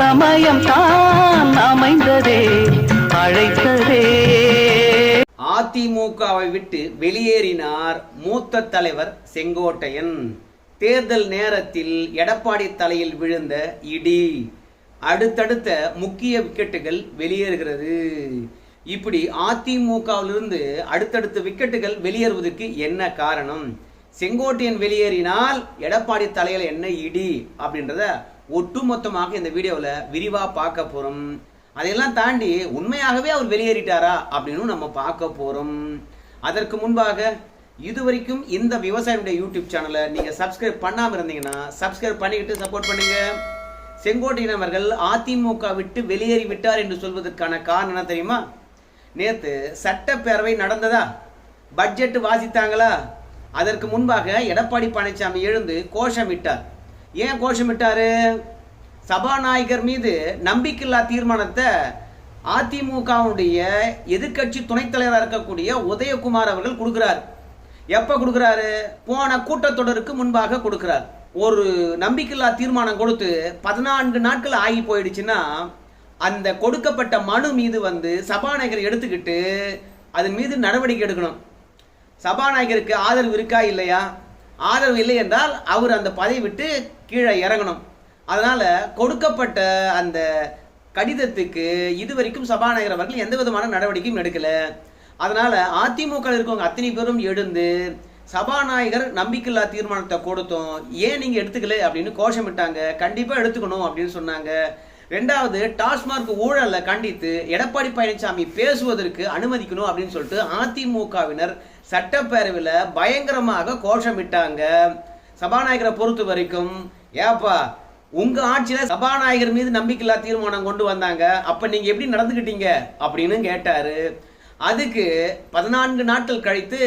சமயம் தான் அமைந்ததே அழைத்ததே. அதிமுகவை விட்டு வெளியேறினார் மூத்த தலைவர் செங்கோட்டையன். தேர்தல் நேரத்தில் எடப்பாடி தலையில் விழுந்த இடி. அடுத்தடுத்த முக்கிய விக்கெட்டுகள் வெளியேறுகிறது. இப்படி அதிமுகவிலிருந்து அடுத்தடுத்த விக்கெட்டுகள் வெளியேறுவதற்கு என்ன காரணம்? செங்கோட்டையன் வெளியேறினால் எடப்பாடி தலையில் என்ன இடி அப்படின்றத ஒட்டுமொத்தமாக இந்த வீடியோவில் விரிவாக பார்க்க போகிறோம் அதையெல்லாம் தாண்டி உண்மையாகவே அவர் வெளியேறிட்டாரா அப்படின்னு நம்ம பார்க்க போகிறோம் அதற்கு முன்பாக இதுவரைக்கும் இந்த விவசாயியுடைய யூடியூப் சேனலை நீங்கள் சப்ஸ்கிரைப் பண்ணாமல் இருந்தீங்கன்னா சப்ஸ்கிரைப் பண்ணிக்கிட்டு சப்போர்ட் பண்ணுங்க. செங்கோட்டையன் அவர்கள் அதிமுக விட்டு வெளியேறி விட்டார் என்று சொல்வதற்கான காரணம் என்ன தெரியுமா? நேற்று சட்டப்பேரவை நடந்ததா? பட்ஜெட் வாசித்தாங்களா? அதற்கு முன்பாக எடப்பாடி பழனிசாமி எழுந்து கோஷமிட்டார். ஏன் கோஷமிட்டாரு? சபாநாயகர் மீது நம்பிக்கையில்லா தீர்மானத்தை அதிமுகவுடைய எதிர்க்கட்சி துணைத் தலைவராக இருக்கக்கூடிய உதயகுமார் அவர்கள் கொடுக்கிறார். எப்ப கொடுக்கிறாரு? போன கூட்டத்தொடருக்கு முன்பாக கொடுக்கிறார். ஒரு நம்பிக்கையில்லா தீர்மானம் கொடுத்து பதினான்கு நாட்கள் ஆகி போயிடுச்சுன்னா அந்த கொடுக்கப்பட்ட மனு மீது வந்து சபாநாயகர் எடுத்துக்கிட்டு அதன் மீது நடவடிக்கை எடுக்கணும். சபாநாயகருக்கு ஆதரவு இருக்கா இல்லையா? ஆதரவு இல்லை என்றால் அவர் அந்த பதவி விட்டு கீழே இறங்கணும். அதனால் கொடுக்கப்பட்ட அந்த கடிதத்துக்கு இதுவரைக்கும் சபாநாயகர் அவர்கள் எந்த விதமான நடவடிக்கையும் எடுக்கலை. அதனால் அதிமுக இருக்கவங்க அத்தனை பேரும் எழுந்து சபாநாயகர் நம்பிக்கையில்லா தீர்மானத்தை கொடுத்தோம். ஏன் நீங்கள் எடுத்துக்கல அப்படின்னு கோஷமிட்டாங்க கண்டிப்பாக எடுத்துக்கணும் அப்படின்னு சொன்னாங்க. ரெண்டாவது டாஸ்மார்க் ஊழலை கண்டித்து எடப்பாடி பழனிசாமி பேசுவதற்கு அனுமதிக்கணும் அப்படின்னு சொல்லிட்டு அதிமுகவினர் சட்டப்பேரவையில் பயங்கரமாக கோஷமிட்டாங்க சபாநாயகரை பொறுத்த வரைக்கும் ஏப்பா உங்க ஆட்சியில சபாநாயகர் மீது நம்பிக்கையில்லா தீர்மானம் கொண்டு வந்தாங்க. அப்ப நீங்க எப்படி நடந்துக்கிட்டீங்க அப்படின்னு கேட்டாரு. அதுக்கு பதினான்கு நாட்கள் கழித்து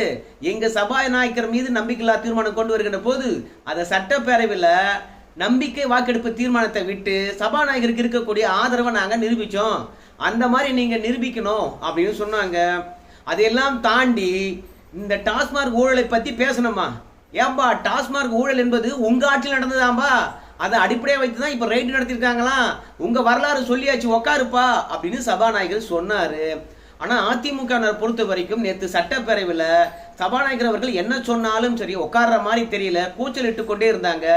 எங்க சபாநாயகர் மீது நம்பிக்கையில்லா தீர்மானம் கொண்டு வருகின்ற போது அதை சட்டப்பேரவையில் நம்பிக்கை வாக்கெடுப்பு தீர்மானத்தை விட்டு சபாநாயகருக்கு இருக்கக்கூடிய ஆதரவை நாங்கள் நிரூபித்தோம் அந்த மாதிரி நீங்கள் நிரூபிக்கணும் அப்படின்னு சொன்னாங்க. அதையெல்லாம் தாண்டி இந்த டாஸ்மார்க் ஊழலை பற்றி பேசணுமா? ஏன்பா டாஸ்மார்க் ஊழல் என்பது உங்க ஆட்சியில் நடந்ததாம்பா? அதை அடிப்படையாக வைத்து தான் இப்போ ரைடு நடத்திருக்காங்களாம் உங்க வரலாறு சொல்லியாச்சு உக்காருப்பா அப்படின்னு சபாநாயகர் சொன்னாரு. ஆனா அதிமுகவினர் பொறுத்த வரைக்கும் நேற்று சட்டப்பேரவையில் சபாநாயகர் அவர்கள் என்ன சொன்னாலும் சரி உட்கார்ற மாதிரி தெரியல கூச்சல் இட்டு கொண்டே இருந்தாங்க.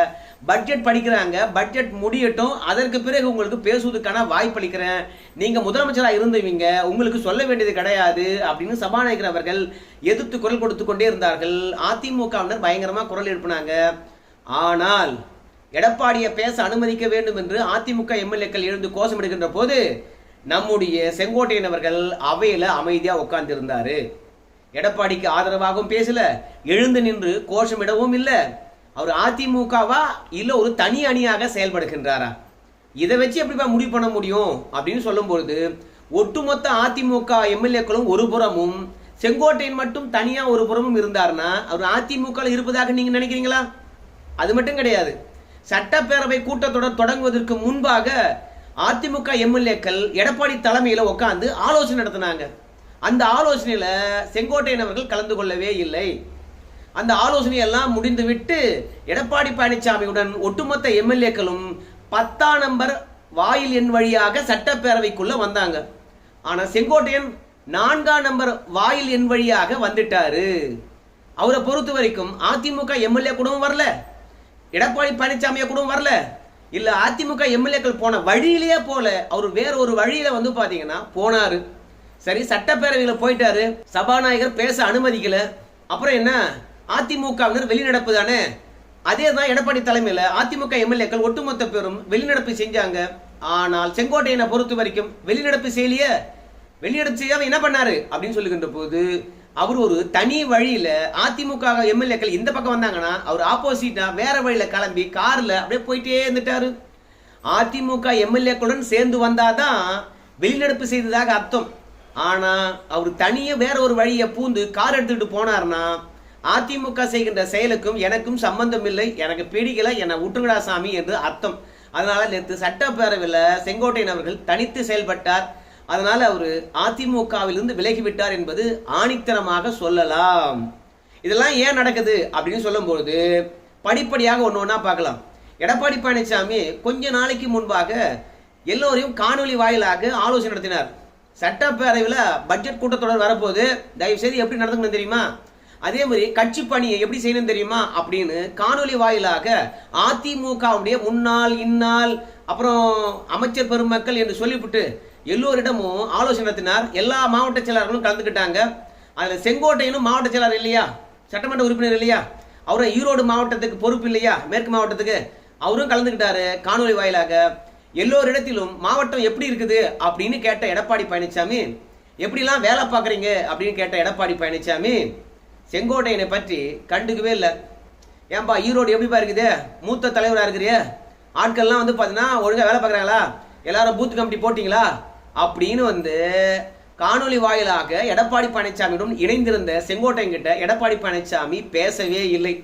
பட்ஜெட் படிக்கிறாங்க பட்ஜெட் முடியட்டும். அதற்கு பிறகு உங்களுக்கு பேசுவதற்கான வாய்ப்பளிக்கிறேன் நீங்க முதலமைச்சரா இருந்தவங்க உங்களுக்கு சொல்ல வேண்டியது கிடையாது அப்படின்னு சபாநாயகர் அவர்கள் எதிர்த்து குரல் கொடுத்து கொண்டே இருந்தார்கள். அதிமுகவினர் பயங்கரமா குரல் எழுப்பினாங்க. ஆனால் எடப்பாடியை பேச அனுமதிக்க வேண்டும் என்று அதிமுக எம்எல்ஏக்கள் எழுந்து கோஷம் எடுக்கின்ற போது நம்முடைய செங்கோட்டையன் அவர்கள் அவையில் அமைதியாக உட்கார்ந்திருந்தாரு. எடப்பாடிக்கு ஆதரவாகவும் பேசல எழுந்து நின்று கோஷமிடவும் இல்லை. அவர் அதிமுகவா இல்லை ஒரு தனி அணியாக செயல்படுகின்றாரா? இதை வச்சு எப்படிப்பா முடிவு பண்ண முடியும்? அப்படின்னு சொல்லும்பொழுது ஒட்டுமொத்த அதிமுக எம்எல்ஏக்களும் ஒரு புறமும் செங்கோட்டையன் மட்டும் தனியாக ஒரு புறமும் இருந்தார்னா அவர் அதிமுக இருப்பதாக நீங்க நினைக்கிறீங்களா? அது மட்டும் கிடையாது. சட்டப்பேரவை கூட்டத்தொடர் தொடங்குவதற்கு முன்பாக அதிமுக எம்எல்ஏக்கள் எடப்பாடி தலைமையில் உட்காந்து ஆலோசனை நடத்தினாங்க. அந்த ஆலோசனையில் செங்கோட்டையன் அவர்கள் கலந்து கொள்ளவே இல்லை. அந்த ஆலோசனையெல்லாம் முடிந்துவிட்டு எடப்பாடி பழனிசாமியுடன் ஒட்டுமொத்த எம்எல்ஏக்களும் பத்தாம் நம்பர் வாயில் எண் வழியாக சட்டப்பேரவைக்குள்ளே வந்தாங்க. ஆனால் செங்கோட்டையன் நான்காம் நம்பர் வாயில் எண் வழியாக வந்துட்டாரு. அவரை பொறுத்த வரைக்கும் அதிமுக எம்எல்ஏ கூடவும் வரல. எடப்பாடி பழனிசாமியை கூடவும் வரல. இல்ல அதிமுக எம்எல்ஏக்கள் போன வழியிலேயே போல அவர் வேற ஒரு வழியில வந்து பாத்தீங்கன்னா போனாரு. சரி சட்டப்பேரவையில போயிட்டாரு. சபாநாயகர் பேச அனுமதிக்கல. அப்புறம் என்ன? அதிமுகவினர் வெளிநடப்பு தானே? அதே தான் எடப்பாடி தலைமையில அதிமுக எம்எல்ஏக்கள் ஒட்டுமொத்த பேரும் வெளிநடப்பு செஞ்சாங்க. ஆனால் செங்கோட்டையனை பொறுத்த வரைக்கும் வெளிநடப்பு செய்யலையே. வெளிநடப்பு செய்யாம என்ன பண்ணாரு? அப்படின்னு சொல்லுகின்ற போது அவர் ஒரு தனி வழியில அதிமுக எம்எல்ஏக்கள் இந்த பக்கம் வந்தாங்கன்னா அவர் ஆப்போசிட்டா வேற வழியில கிளம்பி கார்ல அப்படியே போயிட்டே இருந்துட்டாரு. அதிமுக எம்எல்ஏக்களுடன் சேர்ந்து வந்தாதான் வெளிநடப்பு செய்ததாக அர்த்தம். ஆனா அவர் தனியே வேற ஒரு வழியை பூந்து கார் எடுத்துக்கிட்டு போனார்னா அதிமுக செய்கின்ற செயலுக்கும் எனக்கும் சம்பந்தம் இல்லை எனக்கு பிடிக்கல என்னை விட்டுங்கடா சாமி என்று அர்த்தம். அதனால நேற்று சட்டப்பேரவையில் செங்கோட்டையன் அவர்கள் தனித்து செயல்பட்டார். அதனால் அவர் அதிமுகவிலிருந்து விலகிவிட்டார் என்பது ஆணித்தனமாக சொல்லலாம். இதெல்லாம் ஏன் நடக்குது அப்படின்னு சொல்லும்பொழுது படிப்படியாக ஒன்று ஒன்றா பார்க்கலாம். எடப்பாடி பழனிசாமி கொஞ்ச நாளைக்கு முன்பாக எல்லோரையும் காணொலி வாயிலாக ஆலோசனை நடத்தினார். சட்டப்பேரவையில் பட்ஜெட் கூட்டத்தொடர் வரப்போது தயவுசெய்து எப்படி நடந்துக்கணும் தெரியுமா? அதே மாதிரி கட்சி பணியை எப்படி செய்யணும் தெரியுமா? அப்படின்னு காணொலி வாயிலாக அதிமுகவுடைய முன்னாள் இந்நாள் அப்புறம் அமைச்சர் பெருமக்கள் என்று சொல்லிவிட்டு எல்லோரிடமும் ஆலோசனை நடத்தினார். எல்லா மாவட்ட செயலாளர்களும் கலந்துக்கிட்டாங்க. அதில் செங்கோட்டையிலும் மாவட்ட செயலாளர் இல்லையா? சட்டமன்ற உறுப்பினர் இல்லையா? அவரும் ஈரோடு மாவட்டத்துக்கு பொறுப்பு இல்லையா? மேற்கு மாவட்டத்துக்கு. அவரும் கலந்துக்கிட்டாரு. காணொலி வாயிலாக எல்லோரிடத்திலும் மாவட்டம் எப்படி இருக்குது அப்படின்னு கேட்ட எடப்பாடி பழனிசாமி எப்படிலாம் வேலை பார்க்குறீங்க? அப்படின்னு கேட்ட எடப்பாடி பழனிசாமி செங்கோட்டையனை பற்றி கண்டுக்கவே இல்லை. ஏன்பா ஈரோடு எப்படிப்பா இருக்குது? மூத்த தலைவராக இருக்கிறிய? ஆட்கள்லாம் வந்து பார்த்தீங்கன்னா ஒழுங்காக வேலை பார்க்குறாங்களா? எல்லாரும் பூத் கமிட்டி போட்டிங்களா? அப்படின்னு வந்து காணொளி வாயிலாக எடப்பாடி பழனிசாமியுடன் இணைந்திருந்த செங்கோட்டையன் கிட்ட எடப்பாடி பழனிசாமி பேசவே இல்லை.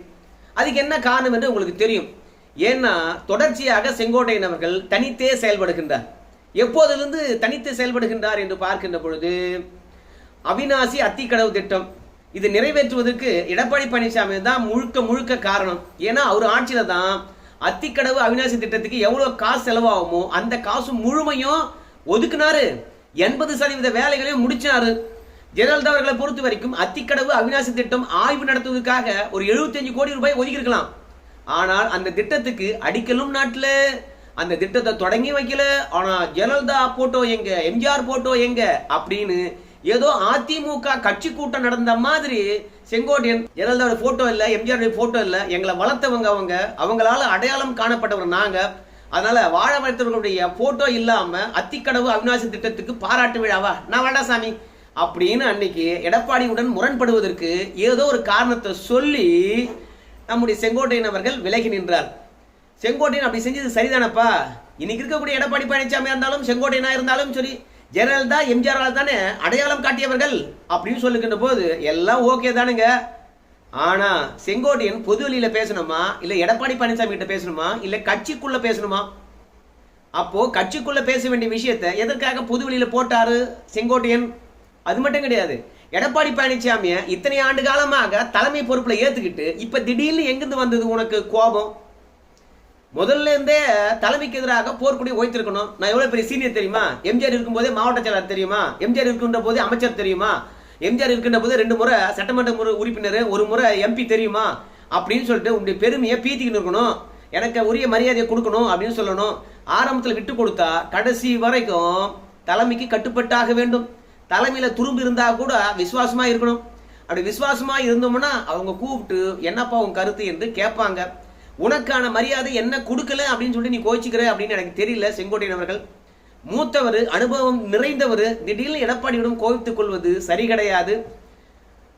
அதுக்கு என்ன காரணம் என்று உங்களுக்கு தெரியும். ஏன்னா தொடர்ச்சியாக செங்கோட்டையன் அவர்கள் தனித்தே செயல்படுகின்றார். எப்போதிலிருந்து தனித்து செயல்படுகின்றார் என்று பார்க்கின்ற பொழுது அவினாசி அத்திக்கடவு திட்டம் இது நிறைவேற்றுவதற்கு எடப்பாடி பழனிசாமி தான் முழுக்க முழுக்க காரணம். ஏன்னா அவர் ஆட்சியில தான் அத்திக்கடவு அவினாசி திட்டத்துக்கு எவ்வளவு காசு செலவாகுமோ அந்த காசு முழுமையும் ஒதுக்குனாரு. எண்பது சதவீத வேலைகளையும் முடிச்சாரு. ஜெயலலிதா அவர்களை பொறுத்த வரைக்கும் அத்திக்கடவு அவினாசி திட்டம் ஆய்வு நடத்துவதற்காக ஒரு 75 கோடி ரூபாய் ஒதுக்கி இருக்கலாம் ஆனால் அந்த திட்டத்துக்கு அடிக்கலும் நாட்டில். அந்த திட்டத்தை தொடங்கி வைக்கல. ஆனா ஜெயலலிதா போட்டோ எங்க எம்ஜிஆர் போட்டோ எங்க அப்படின்னு ஏதோ அதிமுக கட்சி கூட்டம் நடந்த மாதிரி செங்கோட்டையன் ஜெயலலிதாவோட போட்டோ இல்ல எம்ஜிஆர் போட்டோ இல்ல எங்களை வளர்த்தவங்க அவங்க அவங்களால அடையாளம் காணப்பட்டவர் நாங்க. அதனால வாழ மருத்துவர்களுடைய போட்டோ இல்லாம அத்திக்கடவு அவிநாசி திட்டத்துக்கு பாராட்டு விழாவா? நான் வேண்டாம் சாமி. அப்படின்னு அன்னைக்கு எடப்பாடியுடன் முரண்படுவதற்கு ஏதோ ஒரு காரணத்தை சொல்லி நம்முடைய செங்கோட்டையன் அவர்கள் விலகி நின்றார். செங்கோட்டையன் அப்படி செஞ்சது சரிதானப்பா? இன்னைக்கு இருக்கக்கூடிய எடப்பாடி பழனிசாமி இருந்தாலும் செங்கோட்டையனா இருந்தாலும் சரி ஜெயலலிதா எம்ஜிஆர் தானே அடையாளம் காட்டியவர்கள் அப்படின்னு சொல்லுகின்ற போது எல்லாம் ஓகே தானுங்க. ஆனா செங்கோட்டையன் பொது வெளியில பேசணுமா? இல்ல எடப்பாடி பழனிசாமி கிட்ட பேசணுமா? இல்ல கட்சிக்குள்ள பேசணுமா? அப்போ கட்சிக்குள்ள பேச வேண்டிய விஷயத்தை எதற்காக பொது வெளியில போட்டாரு செங்கோட்டையன்? அது மட்டும் கிடையாது. எடப்பாடி பழனிசாமிய இத்தனை ஆண்டு காலமாக தலைமை பொறுப்புல ஏத்துக்கிட்டு இப்ப திடீர்னு எங்கிருந்து வந்தது உனக்கு கோபம்? முதல்ல இருந்தே தலைமைக்கு எதிராக போர்க்குடி ஓய்த்திருக்கணும். நான் எவ்வளவு பெரிய சீனியர் தெரியுமா? எம்ஜிஆர் இருக்கும்போதே மாவட்ட செயலாளர் தெரியுமா? எம்ஜிஆர் இருக்கின்ற போதே அமைச்சர் தெரியுமா? எம்ஜிஆர் இருக்கின்ற போது ரெண்டு முறை சட்டமன்ற முறை உறுப்பினர் ஒரு முறை எம்பி தெரியுமா? அப்படின்னு சொல்லிட்டு உங்களுடைய பெருமையை பீத்திக்கிட்டு இருக்கணும். எனக்கு உரிய மரியாதையை கொடுக்கணும் அப்படின்னு சொல்லணும். ஆரம்பத்தில் விட்டு கொடுத்தா கடைசி வரைக்கும் தலைமைக்கு கட்டுப்பட்டாக வேண்டும். தலைமையில் துரும்பு இருந்தா கூட விசுவாசமாக இருக்கணும். அப்படி விசுவாசமாக இருந்தோம்னா அவங்க கூப்பிட்டு என்னப்பா உன் கருத்து? என்று கேட்பாங்க. உனக்கான மரியாதை என்ன கொடுக்கல? அப்படின்னு சொல்லி நீ கோச்சிக்கிற அப்படின்னு எனக்கு தெரியல செங்கோட்டையன் அவர்கள். மூத்தவர் அனுபவம் நிறைந்தவர் திடீர்னு எடப்பாடியுடன் கோவித்துக் கொள்வது சரி கிடையாது.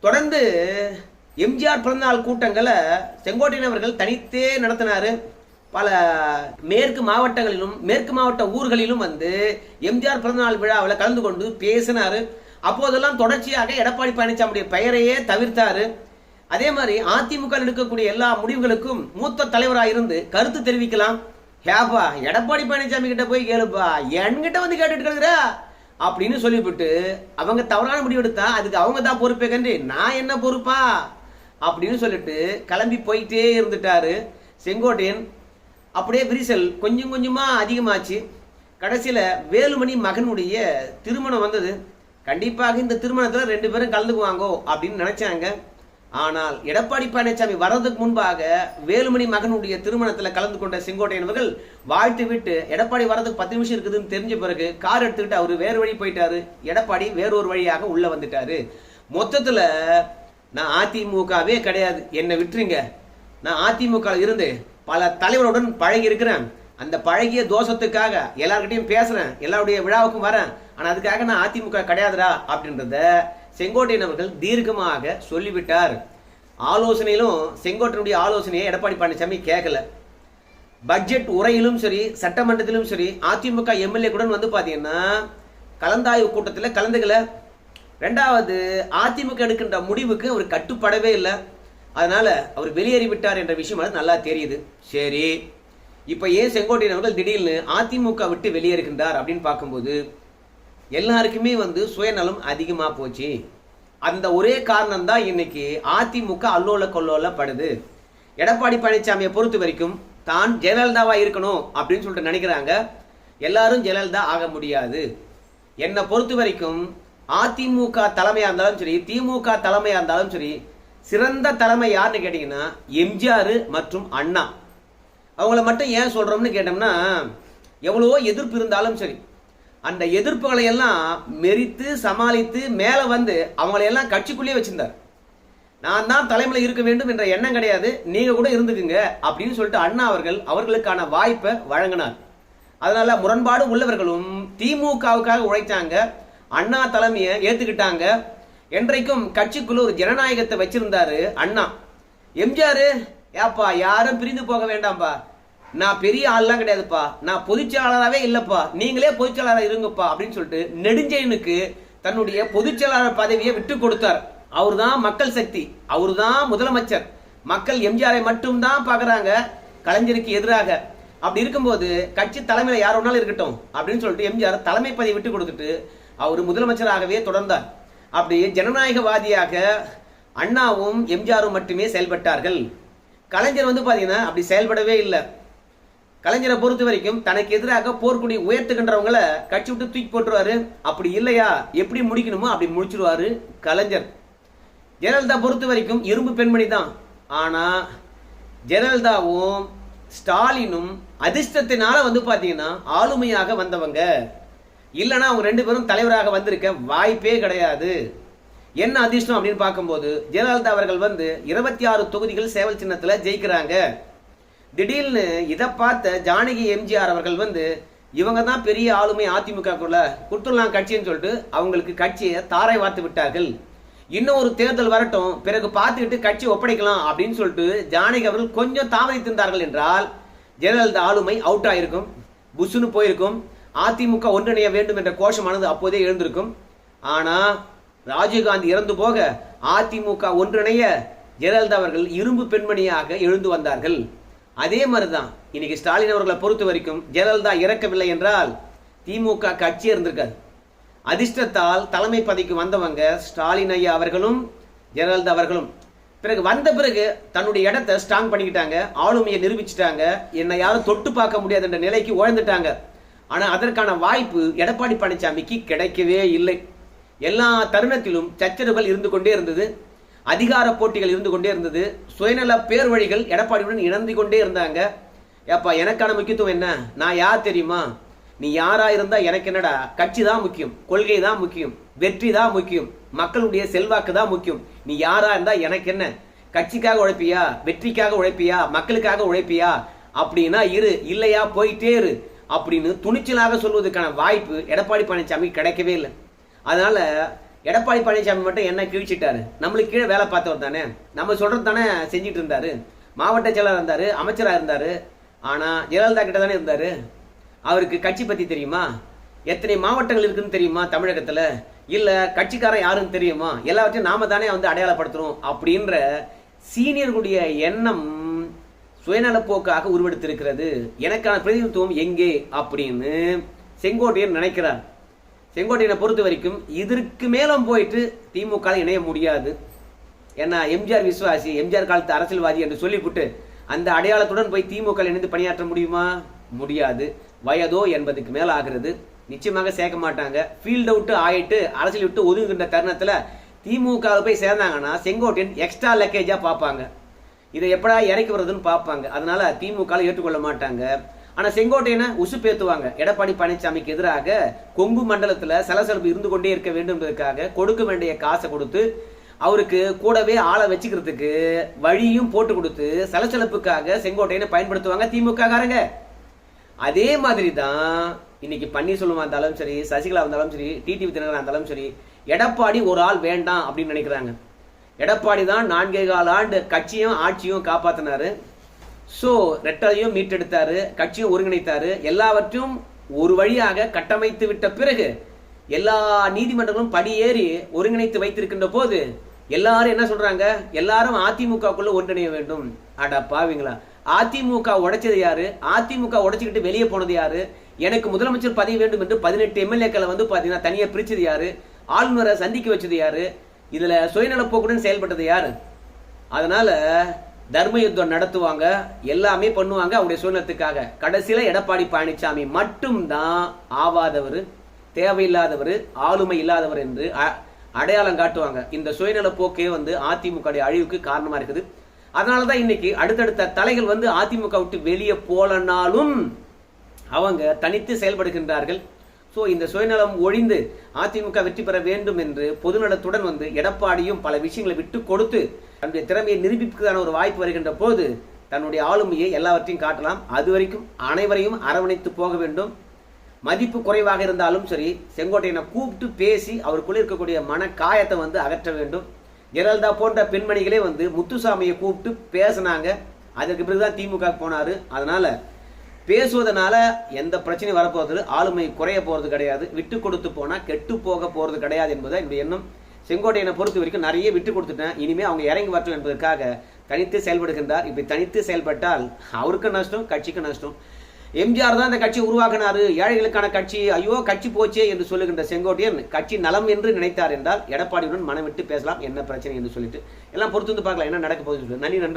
தொடர்ந்து எம்ஜிஆர் பிறந்தநாள் கூட்டங்களை செங்கோட்டையன் அவர்கள் தனித்தே நடத்தினார். பல மேற்கு மாவட்டங்களிலும் மேற்கு மாவட்ட ஊர்களிலும் வந்து எம்ஜிஆர் பிறந்தநாள் விழாவில் கலந்து கொண்டு பேசினார். அப்போதெல்லாம் தொடர்ச்சியாக எடப்பாடி பழனிசாமியுடைய பெயரையே தவிர்த்தாரு. அதே மாதிரி அதிமுக எடுக்கக்கூடிய எல்லா முடிவுகளுக்கும் மூத்த தலைவராக இருந்து கருத்து தெரிவிக்கலாம். ஏப்பா எடப்பாடி பழனிசாமி கிட்ட போய் கேளுப்பா என்கிட்ட வந்து கேட்டுட்டு கிடக்குற? அப்படின்னு சொல்லிவிட்டு அவங்க தவறான முடிவு எடுத்தா அதுக்கு அவங்க தான் பொறுப்பே கண்டு நான் என்ன பொறுப்பா? அப்படின்னு சொல்லிட்டு கிளம்பி போயிட்டே இருந்துட்டாரு செங்கோட்டையன். அப்படியே விரிசல் கொஞ்சம் கொஞ்சமாக அதிகமாச்சு. கடைசியில் வேலுமணி மகனுடைய திருமணம் வந்தது. கண்டிப்பாக இந்த திருமணத்தில் ரெண்டு பேரும் கலந்துக்குவாங்கோ அப்படின்னு நினச்சாங்க. ஆனால் எடப்பாடி பழனிசாமி வர்றதுக்கு முன்பாக வேலுமணி மகனுடைய திருமணத்தில் கலந்து கொண்ட செங்கோட்டையன்வர்கள் வாழ்த்து விட்டு எடப்பாடி வர்றதுக்கு பத்து நிமிஷம் இருக்குதுன்னு தெரிஞ்ச பிறகு கார் எடுத்துக்கிட்டு அவர் வேறு வழி போயிட்டாரு. எடப்பாடி வேறொரு வழியாக உள்ள வந்துட்டாரு. மொத்தத்தில் நான் அதிமுகவே கிடையாது. என்னை விட்டுருங்க. நான் அதிமுக இருந்து பல தலைவருடன் பழகி இருக்கிறேன். அந்த பழகிய தோஷத்துக்காக எல்லார்கிட்டையும் பேசுறேன். எல்லாருடைய விழாவுக்கும் வரேன். ஆனால் அதுக்காக நான் அதிமுக கிடையாதுடா அப்படின்றத செங்கோட்டையன் அவர்கள் தீர்க்கமாக சொல்லிவிட்டார். ஆலோசனையிலும் செங்கோட்டையனுடைய ஆலோசனையை எடப்பாடி பழனிசாமி கேட்கல. பட்ஜெட் உரையிலும் சரி சட்டமன்றத்திலும் சரி அதிமுக எம்எல்ஏ கூட வந்து பார்த்தீங்கன்னா கலந்தாய்வு கூட்டத்தில் கலந்துக்கல. ரெண்டாவது அதிமுக எடுக்கின்ற முடிவுக்கு அவர் கட்டுப்படவே இல்லை. அதனால அவர் வெளியேறிவிட்டார் என்ற விஷயம் அது நல்லா தெரியுது. சரி இப்போ ஏன் செங்கோட்டையன் அவர்கள் திடீர்னு அதிமுக விட்டு வெளியேறுகின்றார் அப்படின்னு பார்க்கும்போது எல்லாருக்குமே வந்து சுயநலம் அதிகமாக போச்சு. அந்த ஒரே காரணம் தான் இன்னைக்கு அதிமுக அல்லோல கொல்லோலப்படுது எடப்பாடி பழனிசாமியை பொறுத்த வரைக்கும் தான் ஜெயலலிதாவாக இருக்கணும் அப்படின்னு சொல்லிட்டு நினைக்கிறாங்க. எல்லாரும் ஜெயலலிதா ஆக முடியாது. என்னை பொறுத்த வரைக்கும் அதிமுக தலைமையாக இருந்தாலும் சரி திமுக தலைமையாக இருந்தாலும் சரி சிறந்த தலைமை யாருன்னு கேட்டிங்கன்னா எம்ஜிஆர் மற்றும் அண்ணா. அவங்கள மட்டும் ஏன் சொல்கிறோம்னு கேட்டோம்னா எவ்வளவோ எதிர்ப்பு இருந்தாலும் சரி அந்த எதிர்ப்புகளை எல்லாம் மெரித்து சமாளித்து மேலே வந்து அவங்களையெல்லாம் கட்சிக்குள்ளேயே வச்சிருந்தார். நான் தான் தலைமையில் இருக்க வேண்டும் என்ற எண்ணம் கிடையாது. நீங்கள் கூட இருந்துக்குங்க அப்படின்னு சொல்லிட்டு அண்ணா அவர்கள் அவர்களுக்கான வாய்ப்பை வழங்கினார். அதனால முரண்பாடு உள்ளவர்களும் திமுகவுக்காக உழைத்தாங்க அண்ணா தலைமையை ஏற்றுக்கிட்டாங்க என்றைக்கும் கட்சிக்குள்ள ஒரு ஜனநாயகத்தை வச்சிருந்தாரு அண்ணா. எம்ஜிஆர் ஏப்பா யாரும் பிரிந்து போக வேண்டாம்ப்பா நான் பெரிய ஆள்லாம் கிடையாதுப்பா. நான் பொதுச்செயலாளராகவே இல்லைப்பா. நீங்களே பொதுச்செயலாளர் இருங்கப்பா அப்படின்னு சொல்லிட்டு நெடுஞ்செயனுக்கு தன்னுடைய பொதுச்செயலாளர் பதவியை விட்டு கொடுத்தார். அவர் தான் மக்கள் சக்தி. அவர் தான் முதலமைச்சர். மக்கள் எம்ஜிஆரை மட்டும்தான் பார்க்குறாங்க கலைஞருக்கு எதிராக. அப்படி இருக்கும்போது கட்சி தலைமையில் யார் ஒன்றாலும் இருக்கட்டும் அப்படின்னு சொல்லிட்டு எம்ஜிஆர் தலைமை பதவி விட்டு கொடுத்துட்டு அவர் முதலமைச்சராகவே தொடர்ந்தார். அப்படி ஜனநாயகவாதியாக அண்ணாவும் எம்ஜிஆரும் மட்டுமே செயல்பட்டார்கள். கலைஞர் வந்து பார்த்தீங்கன்னா அப்படி செயல்படவே இல்லை. கலைஞரை பொறுத்த வரைக்கும் தனக்கு எதிராக போர்க்குடி உயர்த்துகின்றவங்கள கட்சி விட்டு தூக்கி போட்டுருவாரு. அப்படி இல்லையா? எப்படி முடிக்கணுமோ அப்படி முடிச்சிருவாரு கலைஞர். ஜெயலலிதா பொறுத்த வரைக்கும் இரும்பு பெண்மணி தான். ஆனால் ஜெயலலிதாவும் ஸ்டாலினும் அதிர்ஷ்டத்தினால வந்து பார்த்தீங்கன்னா ஆளுமையாக வந்தவங்க. இல்லைன்னா அவங்க ரெண்டு பேரும் தலைவராக வந்திருக்க வாய்ப்பே கிடையாது. என்ன அதிர்ஷ்டம் அப்படின்னு பார்க்கும்போது ஜெயலலிதா அவர்கள் வந்து இருபத்தி ஆறு தொகுதிகள் சேவல் சின்னத்தில் ஜெயிக்கிறாங்க. திடீர்னு இதை பார்த்த ஜானகி எம்ஜிஆர் அவர்கள் வந்து இவங்க தான் பெரிய ஆளுமை அதிமுகக்குள்ள கொடுத்துடலாம் கட்சின்னு சொல்லிட்டு அவங்களுக்கு கட்சியை தாரை வார்த்து விட்டார்கள். இன்னும் ஒரு தேர்தல் வரட்டும் பிறகு பார்த்துக்கிட்டு கட்சி ஒப்படைக்கலாம் அப்படின்னு சொல்லிட்டு ஜானகி அவர்கள் கொஞ்சம் தாமதித்திருந்தார்கள் என்றால் ஜெயலலிதா ஆளுமை அவுட் ஆயிருக்கும் புஷ்னு போயிருக்கும் அதிமுக ஒன்றிணைய வேண்டும் என்ற கோஷமானது அப்போதே எழுந்திருக்கும். ஆனா ராஜீவ்காந்தி இறந்து போக அதிமுக ஒன்றிணைய ஜெயலலிதா அவர்கள் இரும்பு பெண்மணியாக எழுந்து வந்தார்கள். அதே மாதிரிதான் இன்னைக்கு ஸ்டாலின் அவர்களை பொறுத்த வரைக்கும் ஜெயலலிதா இறக்கவில்லை என்றால் திமுக கட்சி இருந்திருக்காது. அதிர்ஷ்டத்தால் தலைமை பதவிக்கு வந்தவங்க ஸ்டாலின் ஐயா அவர்களும் ஜெயலலிதா அவர்களும். பிறகு வந்த பிறகு தன்னுடைய இடத்தை ஸ்ட்ராங் பண்ணிக்கிட்டாங்க ஆளுமையை நிரூபிச்சிட்டாங்க என்னை யாரும் தொட்டு பார்க்க முடியாது என்ற நிலைக்கு உழந்துட்டாங்க. ஆனால் அதற்கான வாய்ப்பு எடப்பாடி பழனிசாமிக்கு கிடைக்கவே இல்லை. எல்லா தருணத்திலும் சச்சரவுகள் இருந்து கொண்டே இருந்தது. அதிகார போட்டிகள் இருந்து கொண்டே இருந்தது. சுயநல பேர் வழிகள் எடப்பாடியுடன் இணைந்து கொண்டே இருந்தாங்க. ஏப்பா எனக்கான முக்கியத்துவம் என்ன? நான் யார் தெரியுமா? நீ யாரா இருந்தா எனக்கு என்னடா? கட்சி தான் முக்கியம் கொள்கை தான் முக்கியம் வெற்றி தான் முக்கியம் மக்களுடைய செல்வாக்கு தான் முக்கியம். நீ யாரா இருந்தா எனக்கு என்ன? கட்சிக்காக உழைப்பியா? வெற்றிக்காக உழைப்பியா? மக்களுக்காக உழைப்பியா? அப்படின்னா இரு இல்லையா போயிட்டே இரு. அப்படின்னு துணிச்சலாக சொல்வதற்கான வாய்ப்பு எடப்பாடி பழனிசாமி கிடைக்கவே இல்லை. அதனால எடப்பாடி பழனிசாமி மட்டும் என்ன கிழிச்சிட்டாரு. நம்மளுக்கு கீழே வேலை பார்த்தவர் தானே. நம்ம சொல்றது தானே செஞ்சுட்டு இருந்தாரு. மாவட்ட செயலர் இருந்தார் அமைச்சராக இருந்தார். ஆனால் ஜெயலலிதா கிட்ட தானே இருந்தார். அவருக்கு கட்சி பற்றி தெரியுமா? எத்தனை மாவட்டங்கள் இருக்குன்னு தெரியுமா தமிழகத்தில்? இல்லை கட்சிக்காரன் யாருன்னு தெரியுமா? எல்லாவற்றையும் நாம தானே வந்து அடையாளப்படுத்துறோம் அப்படின்ற சீனியர்களுடைய எண்ணம் சுயநலப்போக்காக உருவெடுத்திருக்கிறது. எனக்கான பிரதிநிதித்துவம் எங்கே அப்படின்னு செங்கோட்டையன் நினைக்கிறார். செங்கோட்டையனை பொறுத்த வரைக்கும் இதற்கு மேலும் போயிட்டு திமுக இணைய முடியாது. ஏன்னா எம்ஜிஆர் விசுவாசி எம்ஜிஆர் காலத்து அரசியல்வாதி என்று சொல்லிவிட்டு அந்த அடையாளத்துடன் போய் திமுக இணைந்து பணியாற்ற முடியுமா? முடியாது. வயதோ என்பதுக்கு மேல ஆகிறது. நிச்சயமாக சேர்க்க மாட்டாங்க. ஃபீல்ட் அவுட்டு ஆயிட்டு அரசியல் விட்டு ஒதுங்குகின்ற தருணத்தில் திமுக போய் சேர்ந்தாங்கன்னா செங்கோட்டையன் எக்ஸ்ட்ரா லக்கேஜாக பார்ப்பாங்க. இதை எப்படா இறக்கி வர்றதுன்னு பார்ப்பாங்க. அதனால திமுக ஏற்றுக்கொள்ள மாட்டாங்க. ஆனா செங்கோட்டையனை உசுப்பேத்துவாங்க. எடப்பாடி பழனிசாமிக்கு எதிராக கொங்கு மண்டலத்துல சலசலப்பு இருந்து கொண்டே இருக்க வேண்டும் என்பதற்காக கொடுக்க வேண்டிய காசை கொடுத்து அவருக்கு கூடவே ஆளை வச்சுக்கிறதுக்கு வழியும் போட்டு கொடுத்து சலசலப்புக்காக செங்கோட்டையனை பயன்படுத்துவாங்க திமுக காரங்க அதே மாதிரி தான் இன்னைக்கு பன்னீர்செல்வமா இருந்தாலும் சரி சசிகலா இருந்தாலும் சரி டிடிவி தினகரன் இருந்தாலும் சரி எடப்பாடி ஒரு ஆள் வேண்டாம் அப்படின்னு நினைக்கிறாங்க. எடப்பாடி தான் நான்கே கால் ஆண்டு கட்சியும் ஆட்சியும் காப்பாத்தினாரு. ஸோ ரெட்டலையும் மீட்டெடுத்தாரு கட்சியும் ஒருங்கிணைத்தாரு. எல்லாவற்றையும் ஒரு வழியாக கட்டமைத்து விட்ட பிறகு எல்லா நீதிமன்றங்களும் படியேறி ஒருங்கிணைத்து வைத்திருக்கின்ற போது எல்லாரும் என்ன சொல்றாங்க? எல்லாரும் அதிமுகக்குள்ள ஒன்றிணைய வேண்டும். அட பாவிங்களா. அதிமுக உடைச்சது யாரு? அதிமுக உடைச்சிக்கிட்டு வெளியே போனது யாரு? எனக்கு முதலமைச்சர் பதவி வேண்டும் என்று பதினெட்டு எம்எல்ஏக்களை வந்து பாத்தீங்கன்னா தனியா பிரிச்சது யாரு? ஆளுநரை சந்திக்க வச்சது யாரு? இதுல சுயநலப்போக்குடன் செயல்பட்டது யாரு? அதனால தர்ம யுத்தம் நடத்துவாங்க எல்லாமே பண்ணுவாங்க அவருடைய சூழ்நிலத்துக்காக கடைசியில எடப்பாடி பழனிசாமி மட்டும்தான் ஆவாதவர் தேவையில்லாதவர் ஆளுமை இல்லாதவர் என்று அ- அடையாளம் காட்டுவாங்க. இந்த சுயநல போக்கே வந்து அதிமுக அழிவுக்கு காரணமாக இருக்குது. அதனால தான் இன்னைக்கு அடுத்தடுத்த தலைகள் வந்து அதிமுக விட்டு வெளியே போலனாலும் அவங்க தனித்து செயல்படுகின்றார்கள். ஸோ இந்த சுயநலம் ஒழிந்து அதிமுக வெற்றி பெற வேண்டும் என்று பொதுநலத்துடன் வந்து எடப்பாடியும் பல விஷயங்களை விட்டு கொடுத்து தன்னுடைய திறமையை நிரூபிப்பதற்கான ஒரு வாய்ப்பு வருகின்ற போது தன்னுடைய ஆளுமையை எல்லாவற்றையும் காட்டலாம். அது வரைக்கும் அனைவரையும் அரவணைத்து போக வேண்டும். மதிப்பு குறைவாக இருந்தாலும் சரி செங்கோட்டையனை கூப்பிட்டு பேசி அவருக்குள்ளே இருக்கக்கூடிய மன காயத்தை வந்து அகற்ற வேண்டும். ஜெயலலிதா போன்ற பெண்மணிகளே வந்து முத்துசாமியை கூப்பிட்டு பேசினாங்க. அதற்கு பிறகுதான் திமுக போனார். அதனால் பேசுவதனால எந்த பிரச்சனையும் வரப்போகிறது ஆளுமை குறைய போகிறது கிடையாது. விட்டு கொடுத்து போனால் கெட்டு போக போகிறது கிடையாது என்பதை என்னுடைய எண்ணம். செங்கோட்டையனை பொறுத்த வரைக்கும் நிறைய விட்டு கொடுத்துட்டேன். இனிமே அவங்க இறங்கி வரட்டும் என்பதற்காக தனித்து செயல்படுகின்றார். இப்படி தனித்து செயல்பட்டால் அவருக்கும் நஷ்டம் கட்சிக்கும் நஷ்டம். எம்ஜிஆர் தான் இந்த கட்சி உருவாக்கினார். ஏழைகளுக்கான கட்சி. ஐயோ கட்சி போச்சே என்று சொல்லுகின்ற செங்கோட்டையன் கட்சி நலம் என்று நினைத்தார் என்றால் எடப்பாடியுடன் மனம் விட்டு பேசலாம். என்ன பிரச்சனை என்று சொல்லிட்டு. எல்லாம் பொறுத்து வந்து பார்க்கலாம். என்ன நடக்க போகுது நன்றி நண்பர்களே.